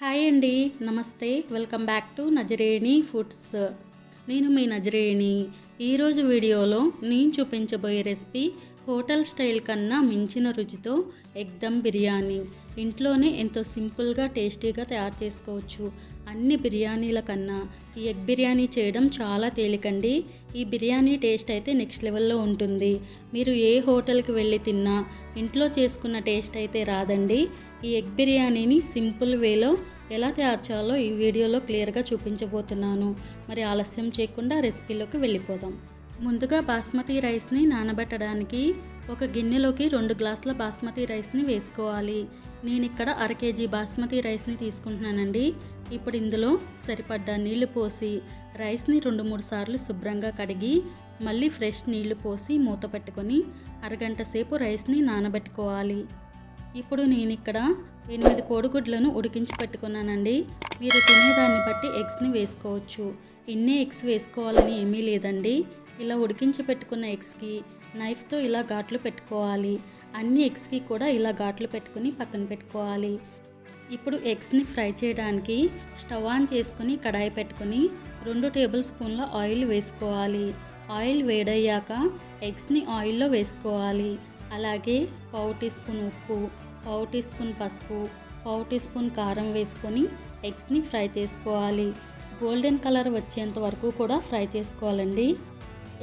Hi అండి నమస్తే. Welcome back to Nazareni foods. నేను మీ నజరేణి. ఈరోజు వీడియోలో నేను చూపించబోయే రెసిపీ హోటల్ స్టైల్ కన్నా మించిన రుచితో ఎగ్ దమ్ బిర్యానీ. ఇంట్లోనే ఎంతో సింపుల్గా టేస్టీగా తయారు చేసుకోవచ్చు. అన్ని బిర్యానీల కన్నా ఈ ఎగ్ బిర్యానీ చేయడం చాలా తేలికండి. ఈ బిర్యానీ టేస్ట్ అయితే నెక్స్ట్ లెవెల్లో ఉంటుంది. మీరు ఏ హోటల్కి వెళ్ళి తిన్నా ఇంట్లో చేసుకున్న టేస్ట్ అయితే రాదండి. ఈ ఎగ్ బిర్యానీని సింపుల్ వేలో ఎలా తయారు చేయాలో ఈ వీడియోలో క్లియర్గా చూపించబోతున్నాను. మరి ఆలస్యం చేయకుండా రెసిపీలోకి వెళ్ళిపోదాం. ముందుగా బాస్మతి రైస్ని నానబెట్టడానికి ఒక గిన్నెలోకి రెండు గ్లాసుల బాస్మతి రైస్ని వేసుకోవాలి. నేను ఇక్కడ అర కేజీ బాస్మతి రైస్ని తీసుకుంటున్నానండి. ఇప్పుడు ఇందులో సరిపడ్డ నీళ్ళు పోసి రైస్ని రెండు మూడు సార్లు శుభ్రంగా కడిగి మళ్ళీ ఫ్రెష్ నీళ్ళు పోసి మూత పెట్టుకొని అరగంట సేపు రైస్ని నానబెట్టుకోవాలి. ఇప్పుడు నేను ఇక్కడ ఎనిమిది కోడిగుడ్లను ఉడికించి పెట్టుకున్నానండి. మీరు తినేదాన్ని బట్టి ఎగ్స్ని వేసుకోవచ్చు. ఎన్ని ఎగ్స్ వేసుకోవాలని ఏమీ లేదండి. ఇలా ఉడికించి పెట్టుకున్న ఎగ్స్కి నైఫ్తో ఇలా ఘాట్లు పెట్టుకోవాలి. అన్ని ఎగ్స్కి కూడా ఇలా ఘాట్లు పెట్టుకుని పక్కన పెట్టుకోవాలి. ఇప్పుడు ఎగ్స్ని ఫ్రై చేయడానికి స్టవ్ ఆన్ చేసుకుని కడాయి పెట్టుకుని రెండు టేబుల్ స్పూన్ల ఆయిల్ వేసుకోవాలి. ఆయిల్ వేడయ్యాక ఎగ్స్ని ఆయిల్లో వేసుకోవాలి. అలాగే పావు టీ స్పూన్ ఉప్పు పావు టీ స్పూన్ పసుపు పావు టీ స్పూన్ కారం వేసుకొని ఎగ్స్ని ఫ్రై చేసుకోవాలి. గోల్డెన్ కలర్ వచ్చేంత వరకు కూడా ఫ్రై చేసుకోవాలండి.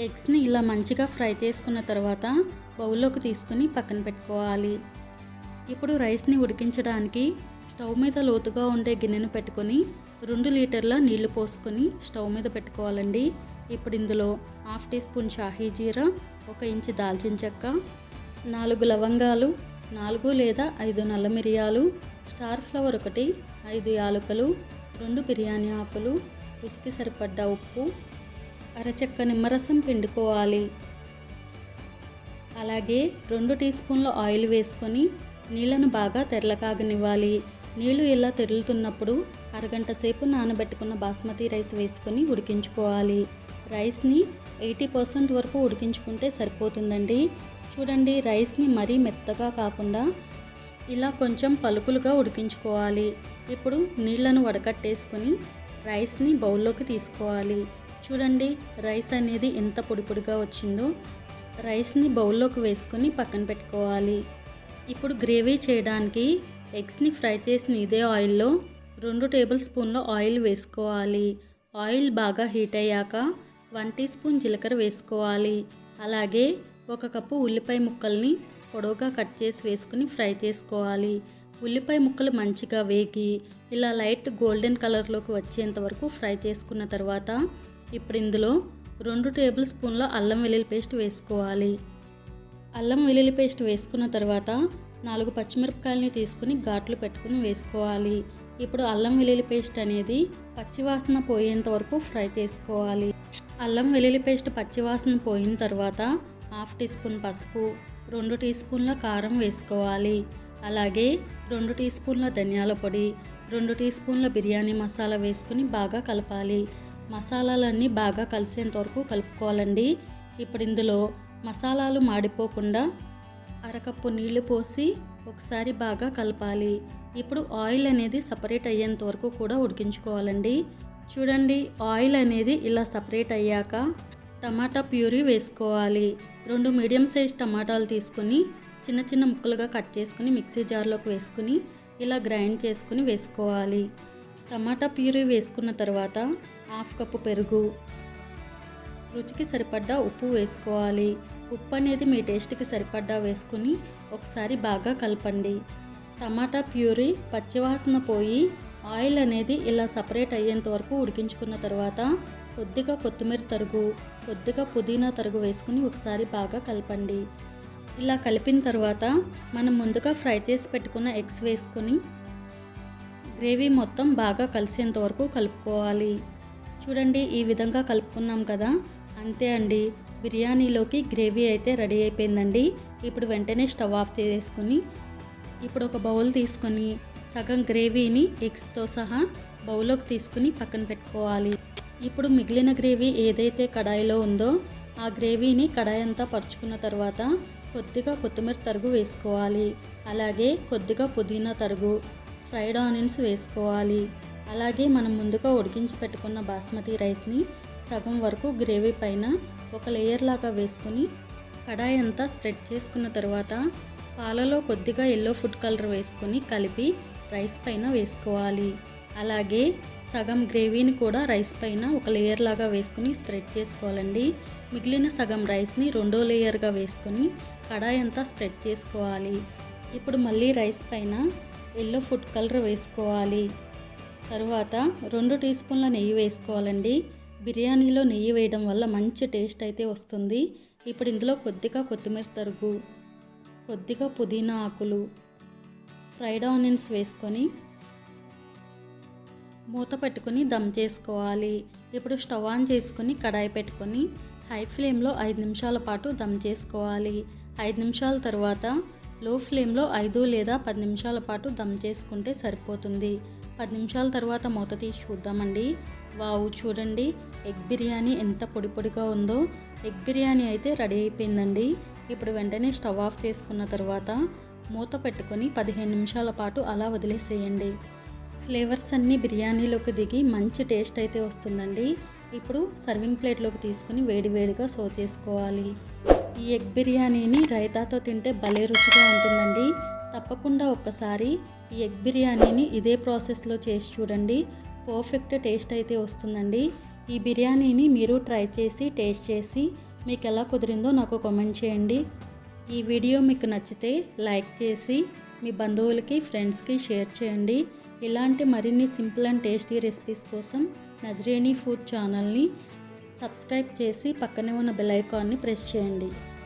ఎగ్స్ని ఇలా మంచిగా ఫ్రై చేసుకున్న తర్వాత బౌల్లోకి తీసుకుని పక్కన పెట్టుకోవాలి. ఇప్పుడు రైస్ని ఉడికించడానికి స్టవ్ మీద లోతుగా ఉండే గిన్నెను పెట్టుకొని రెండు లీటర్ల నీళ్ళు పోసుకొని స్టవ్ మీద పెట్టుకోవాలండి. ఇప్పుడు ఇందులో హాఫ్ టీ స్పూన్ షాహీ జీరా ఒక ఇంచు దాల్చిన చెక్క నాలుగు లవంగాలు నాలుగు లేదా ఐదు నల్ల మిరియాలు స్టార్ ఫ్లవర్ ఒకటి ఐదు యాలకులు రెండు బిర్యానీ ఆకులు రుచికి సరిపడ్డ ఉప్పు అరచెక్క నిమ్మరసం పిండుకోవాలి. అలాగే రెండు టీ స్పూన్ల ఆయిల్ వేసుకొని నీళ్ళను బాగా తెరలకాగనివ్వాలి నీళ్ళు ఇలా తెరులుతున్నప్పుడు అరగంట సేపు నానబెట్టుకున్న బాస్మతి రైస్ వేసుకొని ఉడికించుకోవాలి. రైస్ని ఎయిటీ పర్సెంట్ వరకు ఉడికించుకుంటే సరిపోతుందండి. చూడండి రైస్ని మరీ మెత్తగా కాకుండా ఇలా కొంచెం పలుకులుగా ఉడికించుకోవాలి. ఇప్పుడు నీళ్ళను వడకట్టేసుకొని రైస్ని బౌల్లోకి తీసుకోవాలి. చూడండి రైస్ అనేది ఎంత పొడిపొడిగా వచ్చిందో రైస్ని బౌల్లోకి వేసుకొని పక్కన పెట్టుకోవాలి. ఇప్పుడు గ్రేవీ చేయడానికి ఎగ్స్ని ఫ్రై చేసిన ఇదే ఆయిల్లో రెండు టేబుల్ స్పూన్ల ఆయిల్ వేసుకోవాలి. ఆయిల్ బాగా హీట్ అయ్యాక వన్ టీ స్పూన్ జీలకర్ర వేసుకోవాలి. అలాగే ఒక కప్పు ఉల్లిపాయ ముక్కల్ని పొడవుగా కట్ చేసి వేసుకుని ఫ్రై చేసుకోవాలి. ఉల్లిపాయ ముక్కలు మంచిగా వేగి ఇలా లైట్ గోల్డెన్ కలర్లోకి వచ్చేంత వరకు ఫ్రై చేసుకున్న తర్వాత ఇప్పుడు ఇందులో రెండు టేబుల్ స్పూన్ల అల్లం వెల్లుల్లి పేస్ట్ వేసుకోవాలి. అల్లం వెల్లుల్లి పేస్ట్ వేసుకున్న తర్వాత నాలుగు పచ్చిమిరపకాయలని తీసుకుని ఘాట్లు పెట్టుకుని వేసుకోవాలి. ఇప్పుడు అల్లం వెల్లుల్లి పేస్ట్ అనేది పచ్చివాసన పోయేంత వరకు ఫ్రై చేసుకోవాలి. అల్లం వెల్లుల్లి పేస్ట్ పచ్చివాసన పోయిన తర్వాత హాఫ్ టీ స్పూన్ పసుపు రెండు టీ స్పూన్ల కారం వేసుకోవాలి. అలాగే రెండు టీ స్పూన్ల ధనియాల పొడి రెండు టీ స్పూన్ల బిర్యానీ మసాలా వేసుకుని బాగా కలపాలి. మసాలాలన్నీ బాగా కలిసేంత వరకు కలుపుకోవాలండి. ఇప్పుడు ఇందులో మసాలాలు మాడిపోకుండా అరకప్పు నీళ్ళు పోసి ఒకసారి బాగా కలపాలి. ఇప్పుడు ఆయిల్ అనేది సపరేట్ అయ్యేంత వరకు కూడా ఉడికించుకోవాలండి. చూడండి ఆయిల్ అనేది ఇలా సపరేట్ అయ్యాక టమాటా ప్యూరీ వేసుకోవాలి. రెండు మీడియం సైజ్ టమాటాలు తీసుకొని చిన్న చిన్న ముక్కలుగా కట్ చేసుకుని మిక్సీ జార్లోకి వేసుకుని ఇలా గ్రైండ్ చేసుకుని వేసుకోవాలి. టమాటా ప్యూరీ వేసుకున్న తర్వాత హాఫ్ కప్పు పెరుగు రుచికి సరిపడ్డా ఉప్పు వేసుకోవాలి. ఉప్పు అనేది మీ టేస్ట్కి సరిపడ్డా వేసుకుని ఒకసారి బాగా కలపండి. టమాటా ప్యూరీ పచ్చివాసన పోయి ఆయిల్ అనేది ఇలా సపరేట్ అయ్యేంత వరకు ఉడికించుకున్న తర్వాత కొద్దిగా కొత్తిమీర తరుగు కొద్దిగా పుదీనా తరుగు వేసుకుని ఒకసారి బాగా కలపండి. ఇలా కలిపిన తర్వాత మనం ముందుగా ఫ్రై చేసి పెట్టుకున్న ఎగ్స్ వేసుకుని గ్రేవీ మొత్తం బాగా కలిసేంత వరకు కలుపుకోవాలి. చూడండి ఈ విధంగా కలుపుకున్నాం కదా? అంతే అండి. బిర్యానీలోకి గ్రేవీ అయితే రెడీ అయిపోయిందండి. ఇప్పుడు వెంటనే స్టవ్ ఆఫ్ చేసుకుని ఇప్పుడు ఒక బౌల్ తీసుకొని సగం గ్రేవీని ఎగ్స్తో సహా బౌల్లోకి తీసుకుని పక్కన పెట్టుకోవాలి. ఇప్పుడు మిగిలిన గ్రేవీ ఏదైతే కడాయిలో ఉందో ఆ గ్రేవీని కడాయి అంతా పరుచుకున్న తర్వాత కొద్దిగా కొత్తిమీర తరుగు వేసుకోవాలి. అలాగే కొద్దిగా పుదీనా తరుగు ఫ్రైడ్ ఆనియన్స్ వేసుకోవాలి. అలాగే మనం ముందుగా ఉడికించి పెట్టుకున్న బాస్మతి రైస్ని సగం వరకు గ్రేవీ పైన ఒక లేయర్ లాగా వేసుకొని కడాయి అంతా స్ప్రెడ్ చేసుకున్న తర్వాత పాలలో కొద్దిగా ఎల్లో ఫుడ్ కలర్ వేసుకొని కలిపి రైస్ పైన వేసుకోవాలి. అలాగే సగం గ్రేవీని కూడా రైస్ పైన ఒక లేయర్ లాగా వేసుకుని స్ప్రెడ్ చేసుకోవాలండి. మిగిలిన సగం రైస్ని రెండో లేయర్గా వేసుకొని కడాయి అంతా స్ప్రెడ్ చేసుకోవాలి. ఇప్పుడు మళ్ళీ రైస్ పైన ఎల్లో ఫుడ్ కలర్ వేసుకోవాలి. తరువాత రెండు టీ స్పూన్ల నెయ్యి వేసుకోవాలండి. బిర్యానీలో నెయ్యి వేయడం వల్ల మంచి టేస్ట్ అయితే వస్తుంది. ఇప్పుడు ఇందులో కొద్దిగా కొత్తిమీర తరుగు కొద్దిగా పుదీనా ఆకులు ఫ్రైడ్ ఆనియన్స్ వేసుకొని మూత పెట్టుకొని దమ్ చేసుకోవాలి. ఇప్పుడు స్టవ్ ఆన్ చేసుకొని కడాయి పెట్టుకొని హై ఫ్లేమ్లో ఐదు నిమిషాల పాటు దమ్ చేసుకోవాలి. ఐదు నిమిషాల తర్వాత లో ఫ్లేమ్లో ఐదు లేదా పది నిమిషాల పాటు దమ్ చేసుకుంటే సరిపోతుంది. పది నిమిషాల తర్వాత మూత తీసి చూద్దామండి. వావు చూడండి. ఎగ్ బిర్యానీ ఎంత పొడి పొడిగా ఉందో. ఎగ్ బిర్యానీ అయితే రెడీ అయిపోయిందండి. ఇప్పుడు వెంటనే స్టవ్ ఆఫ్ చేసుకున్న తర్వాత మూత పెట్టుకొని పదిహేను నిమిషాల పాటు అలా వదిలేసేయండి. ఫ్లేవర్స్ అన్నీ బిర్యానీలోకి దిగి మంచి టేస్ట్ అయితే వస్తుందండి. ఇప్పుడు సర్వింగ్ ప్లేట్లోకి తీసుకుని వేడివేడిగా సో చేసుకోవాలి. ఈ ఎగ్ బిర్యానీని రైతాతో తింటే భలే రుచిగా ఉంటుందండి. తప్పకుండా ఒక్కసారి ఈ ఎగ్ బిర్యానీని ఇదే ప్రాసెస్లో చేసి చూడండి. పర్ఫెక్ట్ టేస్ట్ అయితే వస్తుందండి. ఈ బిర్యానీని మీరు ట్రై చేసి టేస్ట్ చేసి మీకు ఎలా కుదిరిందో నాకు కామెంట్ చేయండి. ఈ వీడియో మీకు నచ్చితే లైక్ చేసి మీ బంధువులకి ఫ్రెండ్స్కి షేర్ చేయండి. ఇలాంటి మరిన్ని సింపుల్ అండ్ టేస్టీ రెసిపీస్ కోసం నజరేణి ఫుడ్ ఛానల్ని సబ్స్క్రైబ్ చేసి పక్కనే ఉన్న బెల్ ఐకాన్ని ప్రెస్ చేయండి.